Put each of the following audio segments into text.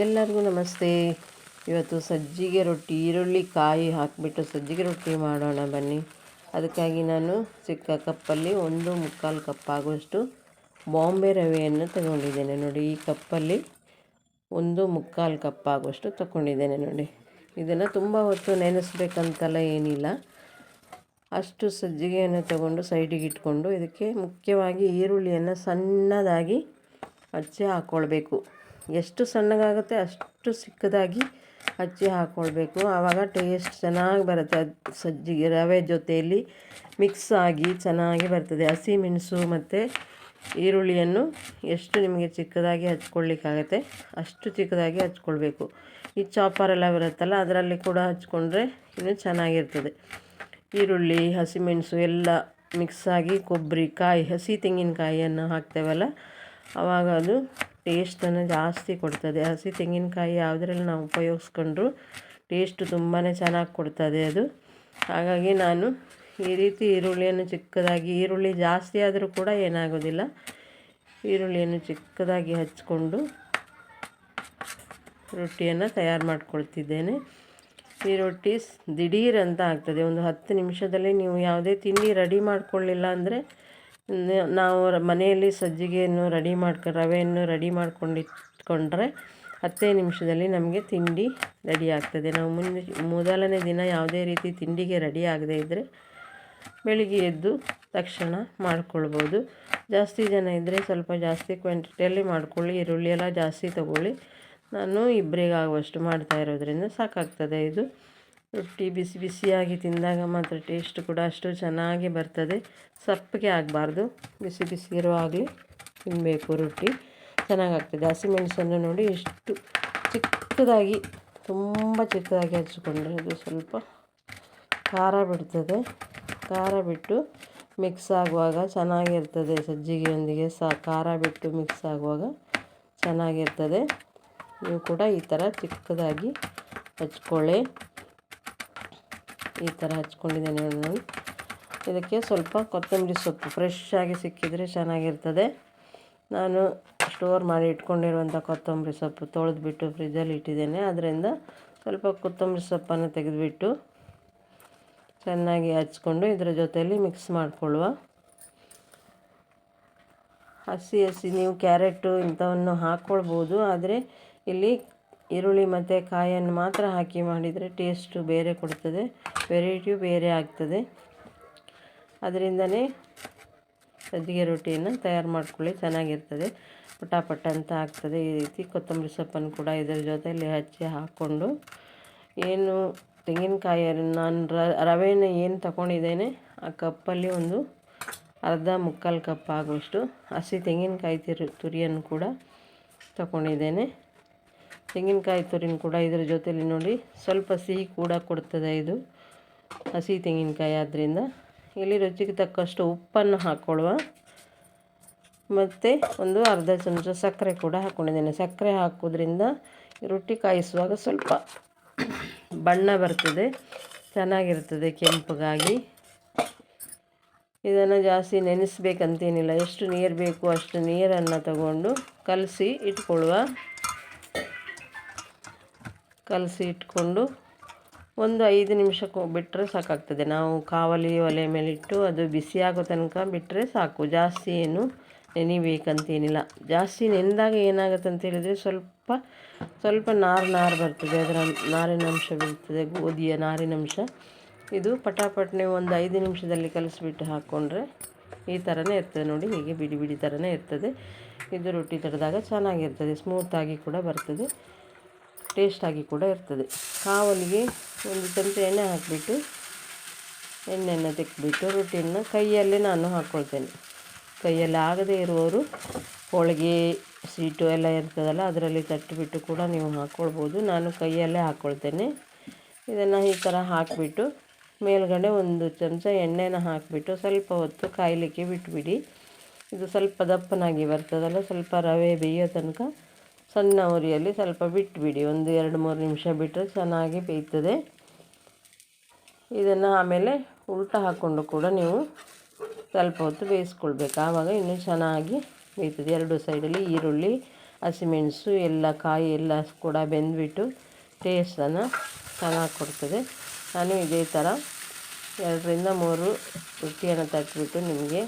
ಎಲ್ಲರಿಗೂ ನಮಸ್ತೆ. ಇವತ್ತು ಸಜ್ಜಿಗೆ ರೊಟ್ಟಿ, ಈರುಳ್ಳಿ ಕಾಯಿ ಹಾಕಿಬಿಟ್ಟು ಸಜ್ಜಿಗೆ ರೊಟ್ಟಿ ಮಾಡೋಣ ಬನ್ನಿ. ಅದಕ್ಕಾಗಿ ನಾನು ಚಿಕ್ಕ ಕಪ್ಪಲ್ಲಿ ಒಂದು ಮುಕ್ಕಾಲು ಕಪ್ ಆಗುವಷ್ಟು ಬಾಂಬೆ ರವೆಯನ್ನು ತಗೊಂಡಿದ್ದೇನೆ ನೋಡಿ. ಈ ಕಪ್ಪಲ್ಲಿ ಒಂದು ಮುಕ್ಕಾಲು ಕಪ್ ಆಗುವಷ್ಟು ತಗೊಂಡಿದ್ದೇನೆ ನೋಡಿ. ಇದನ್ನು ತುಂಬ ಹೊತ್ತು ನೆನೆಸ್ಬೇಕಂತೆಲ್ಲ ಏನಿಲ್ಲ. ಅಷ್ಟು ಸಜ್ಜಿಗೆಯನ್ನು ತಗೊಂಡು ಸೈಡಿಗೆ ಇಟ್ಕೊಂಡು ಇದಕ್ಕೆ ಮುಖ್ಯವಾಗಿ ಈರುಳ್ಳಿಯನ್ನು ಸಣ್ಣದಾಗಿ ಹಚ್ಚಿ ಹಾಕ್ಕೊಳ್ಬೇಕು ಎಷ್ಟು ಸಣ್ಣಗಾಗುತ್ತೆ ಅಷ್ಟು ಚಿಕ್ಕದಾಗಿ ಹಚ್ಚಿ ಹಾಕ್ಕೊಳ್ಬೇಕು ಆವಾಗ ಟೇಸ್ಟ್ ಚೆನ್ನಾಗಿ ಬರುತ್ತೆ. ಅದು ಸಜ್ಜಿಗೆ ರವೆ ಜೊತೆಯಲ್ಲಿ ಮಿಕ್ಸ್ ಆಗಿ ಚೆನ್ನಾಗಿ ಬರ್ತದೆ. ಹಸಿಮೆಣಸು ಮತ್ತು ಈರುಳ್ಳಿಯನ್ನು ಎಷ್ಟು ನಿಮಗೆ ಚಿಕ್ಕದಾಗಿ ಹಚ್ಕೊಳ್ಳಿಕ್ಕಾಗತ್ತೆ ಅಷ್ಟು ಚಿಕ್ಕದಾಗಿ ಹಚ್ಕೊಳ್ಬೇಕು. ಈ ಚಾಪರೆಲ್ಲ ಬರುತ್ತಲ್ಲ, ಅದರಲ್ಲಿ ಕೂಡ ಹಚ್ಕೊಂಡ್ರೆ ಇನ್ನೂ ಚೆನ್ನಾಗಿರ್ತದೆ. ಈರುಳ್ಳಿ ಹಸಿಮೆಣಸು ಎಲ್ಲ ಮಿಕ್ಸ್ ಆಗಿ ಕೊಬ್ಬರಿ ಕಾಯಿ, ಹಸಿ ತೆಂಗಿನಕಾಯಿಯನ್ನು ಹಾಕ್ತೇವಲ್ಲ, ಆವಾಗ ಅದು ಟೇಸ್ಟನ್ನು ಜಾಸ್ತಿ ಕೊಡ್ತದೆ. ಹಸಿ ತೆಂಗಿನಕಾಯಿ ಯಾವುದ್ರಲ್ಲಿ ನಾವು ಉಪಯೋಗಿಸ್ಕೊಂಡ್ರು ಟೇಸ್ಟು ತುಂಬಾ ಚೆನ್ನಾಗಿ ಕೊಡ್ತದೆ ಅದು. ಹಾಗಾಗಿ ನಾನು ಈ ರೀತಿ ಈರುಳ್ಳಿಯನ್ನು ಚಿಕ್ಕದಾಗಿ, ಈರುಳ್ಳಿ ಜಾಸ್ತಿ ಆದರೂ ಕೂಡ ಏನಾಗೋದಿಲ್ಲ. ಈರುಳ್ಳಿಯನ್ನು ಚಿಕ್ಕದಾಗಿ ಹಚ್ಕೊಂಡು ರೊಟ್ಟಿಯನ್ನು ತಯಾರು ಮಾಡಿಕೊಳ್ತಿದ್ದೇನೆ. ಈ ರೊಟ್ಟಿ ದಿಢೀರ್ ಅಂತ ಆಗ್ತದೆ. ಒಂದು ಹತ್ತು ನಿಮಿಷದಲ್ಲಿ ನೀವು ಯಾವುದೇ ತಿಂಡಿ ರೆಡಿ ಮಾಡಿಕೊಳ್ಳಿಲ್ಲ ಅಂದರೆ ನಾವು ಮನೆಯಲ್ಲಿ ಸಜ್ಜಿಗೆಯನ್ನು ರೆಡಿ ಮಾಡ್ಕೊ, ರವೆಯನ್ನು ರೆಡಿ ಮಾಡ್ಕೊಂಡಿಟ್ಕೊಂಡ್ರೆ ಹತ್ತೇ ನಿಮಿಷದಲ್ಲಿ ನಮಗೆ ತಿಂಡಿ ರೆಡಿ ಆಗ್ತದೆ. ನಾವು ಮುಂದೆ, ಮೊದಲನೇ ದಿನ ಯಾವುದೇ ರೀತಿ ತಿಂಡಿಗೆ ರೆಡಿ ಆಗದೇ ಇದ್ದರೆ ಬೆಳಿಗ್ಗೆ ಎದ್ದು ತಕ್ಷಣ ಮಾಡ್ಕೊಳ್ಬೋದು. ಜಾಸ್ತಿ ಜನ ಇದ್ದರೆ ಸ್ವಲ್ಪ ಜಾಸ್ತಿ ಕ್ವಾಂಟಿಟಿಯಲ್ಲಿ ಮಾಡ್ಕೊಳ್ಳಿ, ಈರುಳ್ಳಿ ಎಲ್ಲ ಜಾಸ್ತಿ ತಗೊಳ್ಳಿ. ನಾನು ಇಬ್ಬರಿಗಾಗುವಷ್ಟು ಮಾಡ್ತಾ ಇರೋದ್ರಿಂದ ಸಾಕಾಗ್ತದೆ ಇದು. ರೊಟ್ಟಿ ಬಿಸಿ ಬಿಸಿಯಾಗಿ ತಿಂದಾಗ ಮಾತ್ರ ಟೇಸ್ಟ್ ಕೂಡ ಅಷ್ಟು ಚೆನ್ನಾಗಿ ಬರ್ತದೆ. ಸಪ್ಪಗೆ ಆಗಬಾರ್ದು. ಬಿಸಿ ಬಿಸಿ ಇರುವಾಗಲೇ ತಿನ್ನಬೇಕು ರೊಟ್ಟಿ. ಚೆನ್ನಾಗಾಗ್ತದೆ. ಹಸಿಮೆಣಸನ್ನು ನೋಡಿ ಎಷ್ಟು ಚಿಕ್ಕದಾಗಿ, ತುಂಬ ಚಿಕ್ಕದಾಗಿ ಹಚ್ಕೊಂಡ್ರೆ ಅದು ಸ್ವಲ್ಪ ಖಾರ ಬಿಡ್ತದೆ. ಖಾರ ಬಿಟ್ಟು ಮಿಕ್ಸ್ ಆಗುವಾಗ ಚೆನ್ನಾಗಿರ್ತದೆ. ಸಜ್ಜಿಗೆಯೊಂದಿಗೆ ಸಹ ಖಾರ ಬಿಟ್ಟು ಮಿಕ್ಸ್ ಆಗುವಾಗ ಚೆನ್ನಾಗಿರ್ತದೆ. ನೀವು ಕೂಡ ಈ ಥರ ಚಿಕ್ಕದಾಗಿ ಹಚ್ಕೊಳ್ಳಿ. ಈ ಥರ ಹಚ್ಕೊಂಡಿದ್ದೇನೆ ನಾನು. ಇದಕ್ಕೆ ಸ್ವಲ್ಪ ಕೊತ್ತಂಬರಿ ಸೊಪ್ಪು ಫ್ರೆಶ್ ಆಗಿ ಸಿಕ್ಕಿದರೆ ಚೆನ್ನಾಗಿರ್ತದೆ. ನಾನು ಸ್ಟೋರ್ ಮಾಡಿ ಇಟ್ಕೊಂಡಿರುವಂಥ ಕೊತ್ತಂಬರಿ ಸೊಪ್ಪು ತೊಳೆದ್ಬಿಟ್ಟು ಫ್ರಿಜ್ಜಲ್ಲಿ ಇಟ್ಟಿದ್ದೇನೆ. ಅದರಿಂದ ಸ್ವಲ್ಪ ಕೊತ್ತಂಬರಿ ಸೊಪ್ಪನ್ನು ತೆಗೆದುಬಿಟ್ಟು ಚೆನ್ನಾಗಿ ಹಚ್ಕೊಂಡು ಇದರ ಜೊತೆಯಲ್ಲಿ ಮಿಕ್ಸ್ ಮಾಡಿಕೊಳ್ಳುವ. ಹಸಿ ಹಸಿ ನೀವು ಕ್ಯಾರೆಟು ಇಂಥವನ್ನು ಹಾಕ್ಕೊಳ್ಬೋದು. ಆದರೆ ಇಲ್ಲಿ ಈರುಳ್ಳಿ ಮತ್ತು ಕಾಯನ್ನು ಮಾತ್ರ ಹಾಕಿ ಮಾಡಿದರೆ ಟೇಸ್ಟು ಬೇರೆ ಕೊಡ್ತದೆ, ವೆರೈಟಿಯು ಬೇರೆ ಆಗ್ತದೆ. ಅದರಿಂದನೇ ಸಜ್ಜಿಗೆ ರೊಟ್ಟಿಯನ್ನು ತಯಾರು ಮಾಡ್ಕೊಳ್ಳಿ, ಚೆನ್ನಾಗಿರ್ತದೆ. ಪಟಾಪಟ ಅಂತ ಆಗ್ತದೆ ಈ ರೀತಿ. ಕೊತ್ತಂಬರಿ ಸೊಪ್ಪನ್ನು ಕೂಡ ಇದರ ಜೊತೆಯಲ್ಲಿ ಹಚ್ಚಿ ಹಾಕ್ಕೊಂಡು, ಏನು ತೆಂಗಿನಕಾಯಿಯನ್ನು ನಾನು ರವೆಯನ್ನು ಏನು ತಗೊಂಡಿದ್ದೇನೆ, ಆ ಕಪ್ಪಲ್ಲಿ ಒಂದು ಅರ್ಧ ಮುಕ್ಕಾಲು ಕಪ್ ಆಗುವಷ್ಟು ಹಸಿ ತೆಂಗಿನಕಾಯಿ ತಿರು, ತುರಿಯನ್ನು ಕೂಡ ತಗೊಂಡಿದ್ದೇನೆ. ತೆಂಗಿನಕಾಯಿ ತುರಿನ ಕೂಡ ಇದರ ಜೊತೆಯಲ್ಲಿ ನೋಡಿ ಸ್ವಲ್ಪ ಸಿಹಿ ಕೂಡ ಕೊಡ್ತದೆ ಇದು. ಹಸಿ ತೆಂಗಿನಕಾಯಿ ಆದ್ದರಿಂದ ಇಲ್ಲಿ ರುಚಿಗೆ ತಕ್ಕಷ್ಟು ಉಪ್ಪನ್ನು ಹಾಕ್ಕೊಳ್ಳುವ ಮತ್ತು ಒಂದು ಅರ್ಧ ಚಮಚ ಸಕ್ಕರೆ ಕೂಡ ಹಾಕ್ಕೊಂಡಿದ್ದೇನೆ ಸಕ್ಕರೆ ಹಾಕೋದ್ರಿಂದ ರೊಟ್ಟಿ ಕಾಯಿಸುವಾಗ ಸ್ವಲ್ಪ ಬಣ್ಣ ಬರ್ತದೆ, ಚೆನ್ನಾಗಿರ್ತದೆ ಕೆಂಪಗಾಗಿ. ಇದನ್ನು ಜಾಸ್ತಿ ನೆನೆಸ್ಬೇಕಂತೇನಿಲ್ಲ. ಎಷ್ಟು ನೀರು ಬೇಕು ಅಷ್ಟು ನೀರನ್ನು ತಗೊಂಡು ಕಲಸಿ ಇಟ್ಕೊಳ್ಳುವ. ಕಲಸಿ ಇಟ್ಕೊಂಡು ಒಂದು ಐದು ನಿಮಿಷಕ್ಕೆ ಬಿಟ್ಟರೆ ಸಾಕಾಗ್ತದೆ. ನಾವು ಕಾವಲಿ ಒಲೆ ಮೇಲಿಟ್ಟು ಅದು ಬಿಸಿಯಾಗೋ ತನಕ ಬಿಟ್ಟರೆ ಸಾಕು. ಜಾಸ್ತಿ ಏನು ನೆನಿಬೇಕಂತೇನಿಲ್ಲ ಜಾಸ್ತಿ ನೆನೆದಾಗ ಏನಾಗುತ್ತೆ ಅಂತ ಹೇಳಿದರೆ ಸ್ವಲ್ಪ ಸ್ವಲ್ಪ ನಾರು ನಾರು ಬರ್ತದೆ. ಅದರ ನಾರಿನಂಶ ಬೀಳ್ತದೆ. ಗೋಧಿಯ ನಾರಿನಂಶ ಇದು ಪಟಾಪಟ್ನೆ ಒಂದು ಐದು ನಿಮಿಷದಲ್ಲಿ ಕಲಿಸ್ಬಿಟ್ಟು ಹಾಕ್ಕೊಂಡ್ರೆ ಈ ಥರನೇ ಇರ್ತದೆ ನೋಡಿ. ಹೀಗೆ ಬಿಡಿ ಬಿಡಿ ಥರನೇ ಇರ್ತದೆ. ಇದು ರೊಟ್ಟಿ ತಡೆದಾಗ ಚೆನ್ನಾಗಿರ್ತದೆ. ಸ್ಮೂತಾಗಿ ಕೂಡ ಬರ್ತದೆ. ಟೇಸ್ಟಾಗಿ ಕೂಡ ಇರ್ತದೆ. ಕಾವಲಿಗೆ ಒಂದು ಚಮಚ ಎಣ್ಣೆ ಹಾಕಿಬಿಟ್ಟು, ಎಣ್ಣೆಯನ್ನು ತೆಗೆದ್ಬಿಟ್ಟು ರೊಟ್ಟಿಯನ್ನು ಕೈಯಲ್ಲೇ ನಾನು ಹಾಕ್ಕೊಳ್ತೇನೆ ಕೈಯಲ್ಲಿ ಆಗದೇ ಇರುವವರು ಹೋಳಿಗೆ ಸೀಟು ಎಲ್ಲ ಇರ್ತದಲ್ಲ, ಅದರಲ್ಲಿ ತಟ್ಟಿಬಿಟ್ಟು ಕೂಡ ನೀವು ಹಾಕ್ಕೊಳ್ಬೋದು ನಾನು ಕೈಯಲ್ಲೇ ಹಾಕ್ಕೊಳ್ತೇನೆ ಇದನ್ನು ಈ ಥರ ಹಾಕಿಬಿಟ್ಟು ಮೇಲ್ಗಡೆ ಒಂದು ಚಮಚ ಎಣ್ಣೆನ ಹಾಕಿಬಿಟ್ಟು ಸ್ವಲ್ಪ ಹೊತ್ತು ಕಾಯಲಿಕ್ಕೆ ಬಿಟ್ಬಿಡಿ. ಇದು ಸ್ವಲ್ಪ ದಪ್ಪನಾಗಿ ಬರ್ತದಲ್ಲ, ಸ್ವಲ್ಪ ರವೆ ಬೇಯೋ ತನಕ ಸಣ್ಣ ಉರಿಯಲ್ಲಿ ಸ್ವಲ್ಪ ಬಿಟ್ಟುಬಿಡಿ ಒಂದು ಎರಡು ಮೂರು ನಿಮಿಷ ಬಿಟ್ಟರೆ ಚೆನ್ನಾಗಿ ಬೇಯ್ತದೆ. ಇದನ್ನು ಆಮೇಲೆ ಉಲ್ಟ ಹಾಕ್ಕೊಂಡು ಕೂಡ ನೀವು ಸ್ವಲ್ಪ ಹೊತ್ತು ಬೇಯಿಸ್ಕೊಳ್ಬೇಕು. ಆವಾಗ ಇನ್ನೂ ಚೆನ್ನಾಗಿ ಬೇಯ್ತದೆ. ಎರಡು ಸೈಡಲ್ಲಿ ಈರುಳ್ಳಿ ಹಸಿಮೆಣಸು ಎಲ್ಲ ಕಾಯಿ ಎಲ್ಲ ಕೂಡ ಬೆಂದ್ಬಿಟ್ಟು ಟೇಸ್ಟನ್ನು ಚೆನ್ನಾಗಿ ಕೊಡ್ತದೆ. ನಾನು ಇದೇ ಥರ ಎರಡರಿಂದ ಮೂರು ರೊಟ್ಟಿಯನ್ನು ತಟ್ಟಿಬಿಟ್ಟು ನಿಮಗೆ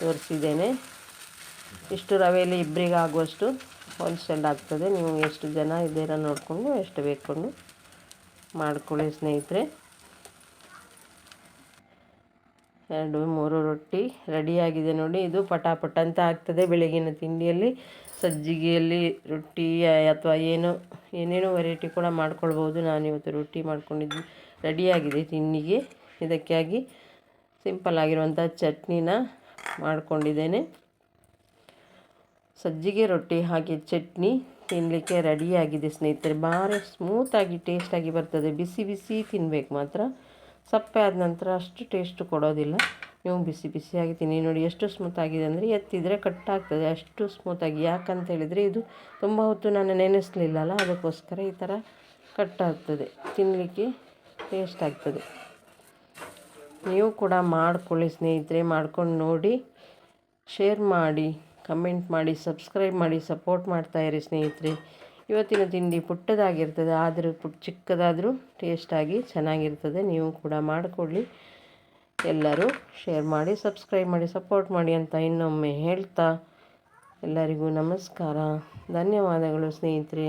ತೋರಿಸಿದ್ದೇನೆ. ಇಷ್ಟು ರವೆಯಲ್ಲಿ ಇಬ್ಬರಿಗೆ ಆಗುವಷ್ಟು ಹೋಲ್ಸೇಲ್ ಆಗ್ತದೆ. ನೀವು ಎಷ್ಟು ಜನ ಇದ್ದೀರಾ ನೋಡಿಕೊಂಡು, ಎಷ್ಟು ಬೇಕೊಂಡು ಮಾಡ್ಕೊಳ್ಳಿ ಸ್ನೇಹಿತರೆ. ಎರಡು, ಮೂರು ರೊಟ್ಟಿ ರೆಡಿಯಾಗಿದೆ ನೋಡಿ. ಇದು ಪಟಾಪಟ ಅಂತ ಆಗ್ತದೆ ಬೆಳಗಿನ ತಿಂಡಿಯಲ್ಲಿ. ಸಜ್ಜಿಗೆಯಲ್ಲಿ ರೊಟ್ಟಿ ಅಥವಾ ಏನು, ಏನೇನೋ ವೆರೈಟಿ ಕೂಡ ಮಾಡ್ಕೊಳ್ಬೋದು ನಾನು ಇವತ್ತು ರೊಟ್ಟಿ ಮಾಡ್ಕೊಂಡಿದ್ದು. ರೆಡಿಯಾಗಿದೆ ತಿಂಡಿಗೆ. ಇದಕ್ಕಾಗಿ ಸಿಂಪಲ್ ಆಗಿರುವಂಥ ಚಟ್ನಿನ ಮಾಡ್ಕೊಂಡಿದ್ದೇನೆ. ಸಜ್ಜಿಗೆ ರೊಟ್ಟಿ ಹಾಗೆ ಚಟ್ನಿ ತಿನ್ನಲಿಕ್ಕೆ ರೆಡಿಯಾಗಿದೆ ಸ್ನೇಹಿತರೆ. ಭಾರಿ ಸ್ಮೂತಾಗಿ ಟೇಸ್ಟಾಗಿ ಬರ್ತದೆ. ಬಿಸಿ ಬಿಸಿ ತಿನ್ಬೇಕು ಮಾತ್ರ. ಸಪ್ಪೆ ಆದ ನಂತರ ಅಷ್ಟು ಟೇಸ್ಟ್ ಕೊಡೋದಿಲ್ಲ. ನೀವು ಬಿಸಿ ಬಿಸಿಯಾಗಿ ತಿನ್ನಿ. ನೋಡಿ ಎಷ್ಟು ಸ್ಮೂತಾಗಿದೆ ಅಂದರೆ ಎತ್ತಿದರೆ ಕಟ್ಟಾಗ್ತದೆ ಅಷ್ಟು ಸ್ಮೂತಾಗಿ ಯಾಕಂತ ಹೇಳಿದರೆ ಇದು ತುಂಬ ಹೊತ್ತು ನಾನು ನೆನೆಸಲಿಲ್ಲಲ್ಲ, ಅದಕ್ಕೋಸ್ಕರ ಈ ಥರ ಕಟ್ಟಾಗ್ತದೆ ತಿನ್ನಲಿಕ್ಕೆ ಟೇಸ್ಟ್ ಆಗ್ತದೆ. ನೀವು ಕೂಡ ಮಾಡ್ಕೊಳ್ಳಿ ಸ್ನೇಹಿತರೆ. ಮಾಡ್ಕೊಂಡು ನೋಡಿ. ಶೇರ್ ಮಾಡಿ. ಕಮೆಂಟ್ ಮಾಡಿ, ಸಬ್ಸ್ಕ್ರೈಬ್ ಮಾಡಿ, ಸಪೋರ್ಟ್ ಮಾಡ್ತಾಯಿರಿ ಸ್ನೇಹಿತರೆ. ಇವತ್ತಿನ ತಿಂಡಿ ಪುಟ್ಟದಾಗಿರ್ತದೆ, ಆದರೂ ಪುಟ್ಟ ಚಿಕ್ಕದಾದರೂ ಟೇಸ್ಟಾಗಿ ಚೆನ್ನಾಗಿರ್ತದೆ. ನೀವು ಕೂಡ ಮಾಡಿಕೊಳ್ಳಿ ಎಲ್ಲರೂ ಶೇರ್ ಮಾಡಿ, ಸಬ್ಸ್ಕ್ರೈಬ್ ಮಾಡಿ, ಸಪೋರ್ಟ್ ಮಾಡಿ ಅಂತ ಇನ್ನೊಮ್ಮೆ ಹೇಳ್ತಾ ಎಲ್ಲರಿಗೂ ನಮಸ್ಕಾರ. ಧನ್ಯವಾದಗಳು ಸ್ನೇಹಿತರೆ.